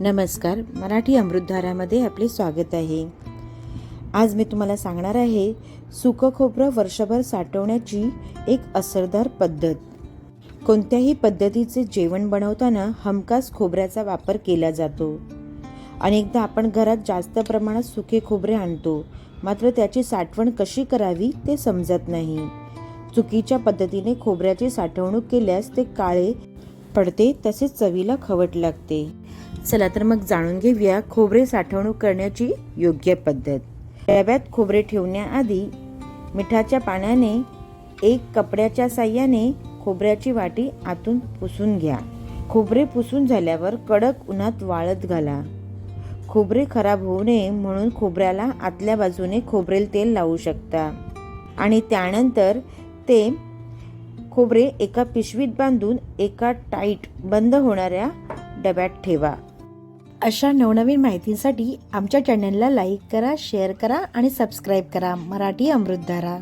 नमस्कार. मराठी अमृतधारामध्ये आपले स्वागत आहे. आज मी तुम्हाला सांगणार आहे सुकं खोबरं वर्षभर साठवण्याची एक असरदार पद्धत. कोणत्याही पद्धतीचे जेवण बनवताना हमखास खोबऱ्याचा वापर केला जातो. अनेकदा आपण घरात जास्त प्रमाणात सुके खोबरे आणतो मात्र त्याची साठवण कशी करावी ते समजत नाही. चुकीच्या पद्धतीने खोबऱ्याची साठवणूक केल्यास ते काळे पडते तसेच चवीला खवट लागते. चला तर मग जाणून घेऊया खोबरे साठवणूक करण्याची योग्य पद्धत. डब्यात खोबरे ठेवण्याआधी मिठाच्या पाण्याने एक कपड्याच्या साह्याने खोबऱ्याची वाटी आतून पुसून घ्या. खोबरे पुसून झाल्यावर कडक उन्हात वाळत घाला. खोबरे खराब होऊ नये म्हणून खोबऱ्याला आतल्या बाजूने खोबरेल तेल लावू शकता. आणि त्यानंतर ते खोबरे एका पिशवीत बांधून एका टाईट बंद होणाऱ्या डब्यात ठेवा. अशा नवनवीन माहितीसाठी आमच्या चॅनलला लाईक करा शेअर करा आणि सबस्क्राईब करा. मराठी अमृतधारा